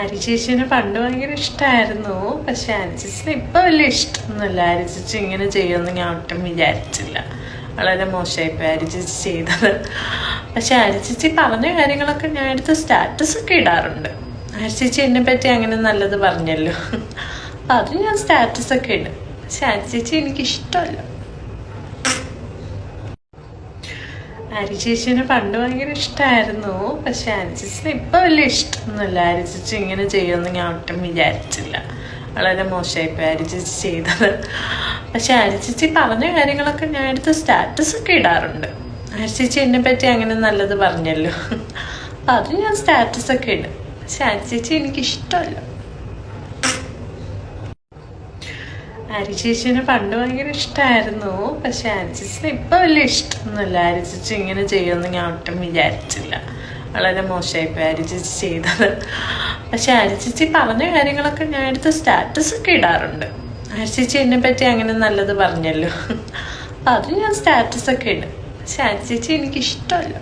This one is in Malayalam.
ആരി ചേച്ചിനെ പണ്ട് ഭയങ്കര ഇഷ്ടമായിരുന്നു പക്ഷെ ആരി ചേച്ചിന് ഇപ്പൊ വലിയ ഇഷ്ടമൊന്നുമില്ല. ആരി ചേച്ചി ഇങ്ങനെ ചെയ്യുമെന്ന് ഞാൻ ഒട്ടും വിചാരിച്ചില്ല. വളരെ മോശമായിപ്പോയി ആരി ചേച്ചി ചെയ്തത്. പക്ഷെ ആരി ചേച്ചി പറഞ്ഞ കാര്യങ്ങളൊക്കെ ഞാൻ എടുത്ത് സ്റ്റാറ്റസ് ഒക്കെ ഇടാറുണ്ട്. ആരി ചേച്ചി എന്നെ പറ്റി അങ്ങനെ നല്ലത് പറഞ്ഞല്ലോ. അപ്പൊ അത് ഞാൻ സ്റ്റാറ്റസ് ഒക്കെ ഇടും. പക്ഷെ ആരി ചേച്ചി എനിക്ക് ഇഷ്ടമല്ല. ആരി ചേച്ചിനെ പണ്ട് ഭയങ്കര ഇഷ്ടമായിരുന്നു പക്ഷെ അരിചേച്ചിന് ഇപ്പൊ വലിയ ഇഷ്ടമൊന്നുമില്ല. അരിചേച്ചി ഇങ്ങനെ ചെയ്യുമെന്ന് ഞാൻ ഒട്ടും വിചാരിച്ചില്ല. വളരെ മോശമായിപ്പോയി ആരി ചേച്ചി ചെയ്തത്. പക്ഷെ അരിചേച്ചി പറഞ്ഞ കാര്യങ്ങളൊക്കെ ഞാൻ എടുത്ത് സ്റ്റാറ്റസ് ഒക്കെ ഇടാറുണ്ട്. അരിചേച്ചി എന്നെ പറ്റി അങ്ങനെ നല്ലത് പറഞ്ഞല്ലോ. അപ്പൊ അത് ഞാൻ സ്റ്റാറ്റസ് ഒക്കെ ഇടും. പക്ഷെ എനിക്ക് ചേച്ചി എനിക്ക് ഇഷ്ടമല്ല ആരി ചേച്ചിനെ പണ്ട് ഭയങ്കര ഇഷ്ടമായിരുന്നു പക്ഷെ ആരി ചേച്ചിന് ഇപ്പൊ വലിയ ഇഷ്ടമൊന്നുമില്ല. ആരി ചേച്ചി ഇങ്ങനെ ചെയ്യുമെന്ന് ഞാൻ ഒട്ടും വിചാരിച്ചില്ല. വളരെ മോശമായിപ്പോയി ആരി ചേച്ചി ചെയ്തത്. പക്ഷെ ആരി ചേച്ചി പറഞ്ഞ കാര്യങ്ങളൊക്കെ ഞാൻ എടുത്ത് സ്റ്റാറ്റസ് ഒക്കെ ഇടാറുണ്ട്. ആരി ചേച്ചി എന്നെ പറ്റി അങ്ങനെ നല്ലത് പറഞ്ഞല്ലോ. അപ്പൊ അത് ഞാൻ സ്റ്റാറ്റസ് ഒക്കെ ഇടും. പക്ഷെ ആരി ചേച്ചി എനിക്ക് ഇഷ്ടമല്ല